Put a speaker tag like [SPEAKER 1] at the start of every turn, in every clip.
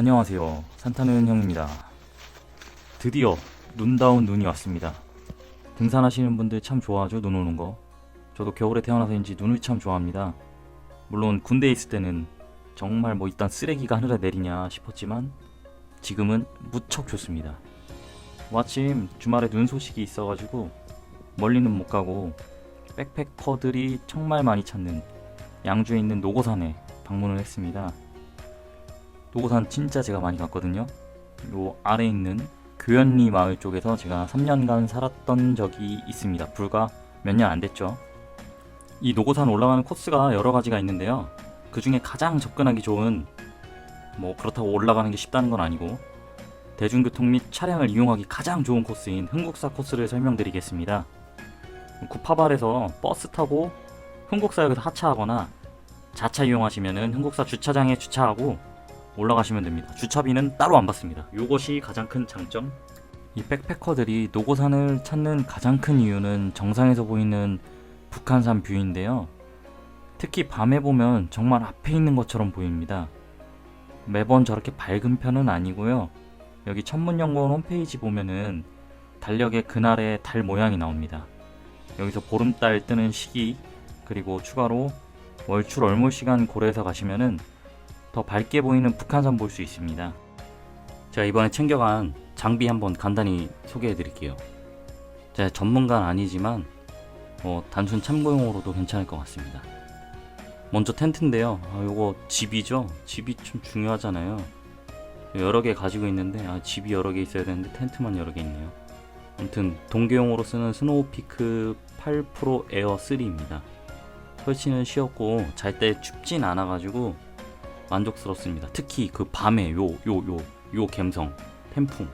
[SPEAKER 1] 안녕하세요. 산타는 형입니다. 드디어 눈다운 눈이 왔습니다. 등산하시는 분들 참 좋아하죠, 눈 오는 거. 저도 겨울에 태어나서인지 눈을 참 좋아합니다. 물론 군대에 있을 때는 정말 뭐 일단 쓰레기가 하늘에 내리냐 싶었지만 지금은 무척 좋습니다. 마침 주말에 눈 소식이 있어가지고 멀리는 못 가고 백패커들이 정말 많이 찾는 양주에 있는 노고산에 방문을 했습니다. 노고산 진짜 제가 많이 갔거든요. 요 아래 있는 교연리 마을 쪽에서 제가 3년간 살았던 적이 있습니다. 불과 몇 년 안 됐죠. 이 노고산 올라가는 코스가 여러 가지가 있는데요. 그 중에 가장 접근하기 좋은 뭐 그렇다고 올라가는 게 쉽다는 건 아니고 대중교통 및 차량을 이용하기 가장 좋은 코스인 흥국사 코스를 설명드리겠습니다. 구파발에서 버스 타고 흥국사역에서 하차하거나 자차 이용하시면은 흥국사 주차장에 주차하고 올라가시면 됩니다. 주차비는 따로 안 받습니다. 이것이 가장 큰 장점. 이 백패커들이 노고산을 찾는 가장 큰 이유는 정상에서 보이는 북한산 뷰인데요. 특히 밤에 보면 정말 앞에 있는 것처럼 보입니다. 매번 저렇게 밝은 편은 아니고요. 여기 천문연구원 홈페이지 보면은 달력의 그날의 달 모양이 나옵니다. 여기서 보름달 뜨는 시기 그리고 추가로 월출 얼몰 시간 고려해서 가시면은 더 밝게 보이는 북한산 볼 수 있습니다. 제가 이번에 챙겨간 장비 한번 간단히 소개해 드릴게요. 제가 전문가는 아니지만 뭐 단순 참고용으로도 괜찮을 것 같습니다. 먼저 텐트인데요. 아, 요거 집이죠. 집이 좀 중요하잖아요. 여러 개 가지고 있는데 아, 집이 여러 개 있어야 되는데 텐트만 여러 개 있네요. 아무튼 동계용으로 쓰는 스노우피크 8 프로 에어 3입니다. 설치는 쉬웠고 잘 때 춥진 않아가지고 만족스럽습니다. 특히 그 밤에 요 요 요 요 감성 태풍.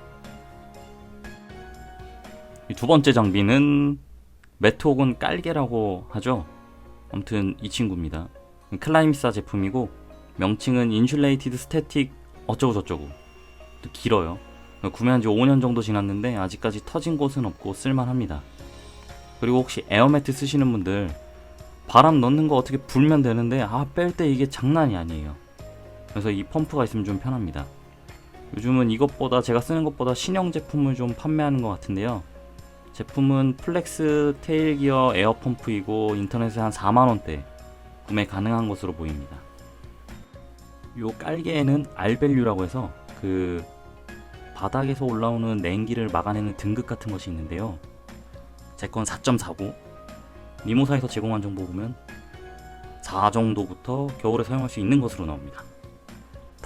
[SPEAKER 1] 이두 번째 장비는 매트 혹은 깔개라고 하죠. 아무튼 이 친구입니다. 클라임사 제품이고 명칭은 인슐레이티드 스태틱 어쩌고 저쩌고 또 길어요. 구매한 지 5년 정도 지났는데 아직까지 터진 곳은 없고 쓸만합니다. 그리고 혹시 에어매트 쓰시는 분들 바람 넣는 거 어떻게 불면 되는데 아 뺄 때 이게 장난이 아니에요. 그래서 이 펌프가 있으면 좀 편합니다. 요즘은 이것보다 제가 쓰는 것보다 신형 제품을 좀 판매하는 것 같은데요. 제품은 플렉스 테일 기어 에어 펌프이고 인터넷에 한 4만 원대 구매 가능한 것으로 보입니다. 요 깔개에는 알밸류라고 해서 그 바닥에서 올라오는 냉기를 막아내는 등급 같은 것이 있는데요. 제 건 4.49. 니모사에서 제공한 정보 보면 4 정도부터 겨울에 사용할 수 있는 것으로 나옵니다.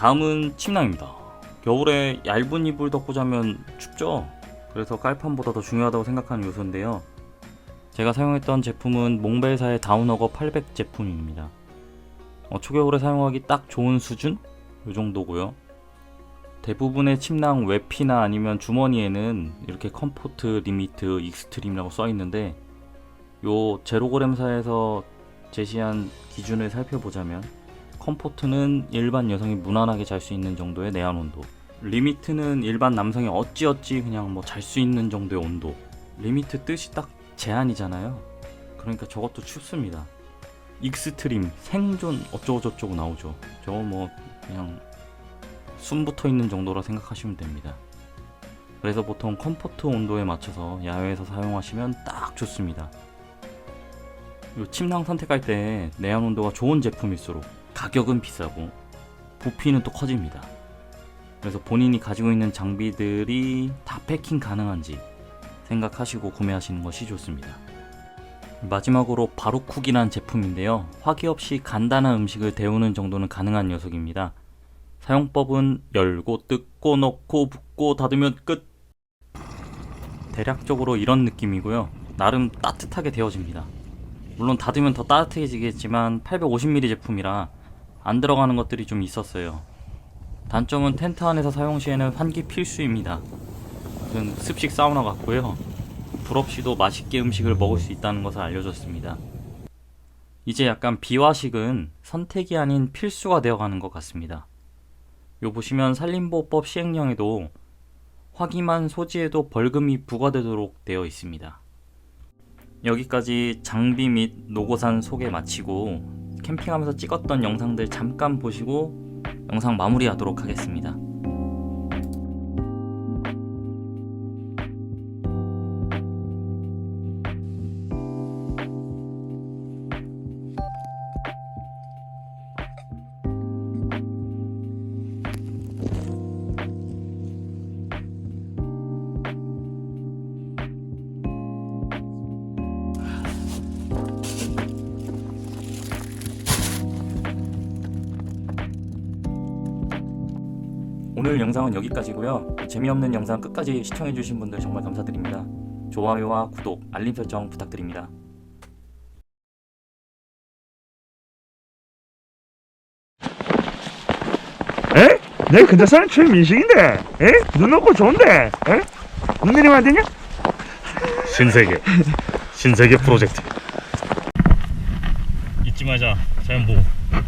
[SPEAKER 1] 다음은 침낭입니다. 겨울에 얇은 이불 덮고 자면 춥죠? 그래서 깔판보다 더 중요하다고 생각하는 요소인데요. 제가 사용했던 제품은 몽벨사의 다운어거 800 제품입니다. 어, 초겨울에 사용하기 딱 좋은 수준? 요 정도고요. 대부분의 침낭 외피나 아니면 주머니에는 이렇게 컴포트 리미트 익스트림이라고 써 있는데 요 제로그램사에서 제시한 기준을 살펴보자면 컴포트는 일반 여성이 무난하게 잘 수 있는 정도의 내한 온도. 리미트는 일반 남성이 어찌어찌 그냥 뭐 잘 수 있는 정도의 온도. 리미트 뜻이 딱 제한이잖아요. 그러니까 저것도 춥습니다. 익스트림 생존 어쩌고저쩌고 나오죠. 저거 뭐 그냥 숨 붙어 있는 정도라 생각하시면 됩니다. 그래서 보통 컴포트 온도에 맞춰서 야외에서 사용하시면 딱 좋습니다. 요 침낭 선택할 때 내연 온도가 좋은 제품일수록 가격은 비싸고 부피는 또 커집니다. 그래서 본인이 가지고 있는 장비들이 다 패킹 가능한지 생각하시고 구매하시는 것이 좋습니다. 마지막으로 바로쿡이라는 제품인데요. 화기 없이 간단한 음식을 데우는 정도는 가능한 녀석입니다. 사용법은 열고 뜯고 넣고 붓고 닫으면 끝. 대략적으로 이런 느낌이고요. 나름 따뜻하게 데워집니다. 물론 닫으면 더 따뜻해지겠지만 850ml 제품이라 안 들어가는 것들이 좀 있었어요. 단점은 텐트 안에서 사용 시에는 환기 필수입니다. 습식 사우나 같고요. 불 없이도 맛있게 음식을 먹을 수 있다는 것을 알려줬습니다. 이제 약간 비화식은 선택이 아닌 필수가 되어가는 것 같습니다. 요 보시면 산림보호법 시행령에도 화기만 소지해도 벌금이 부과되도록 되어 있습니다. 여기까지 장비 및 노고산 소개 마치고 캠핑하면서 찍었던 영상들 잠깐 보시고 영상 마무리하도록 하겠습니다. 오늘 영상은 여기까지고요. 재미없는 영상 끝까지 시청해주신 분들 정말 감사드립니다. 좋아요와 구독, 알림 설정 부탁드립니다.
[SPEAKER 2] 에? 내 근자사는 최민식인데 에? 눈 높고 좋은데 에? 눈 내리면 안 되냐?
[SPEAKER 3] 신세계 신세계 프로젝트 잊지 말자 자연보호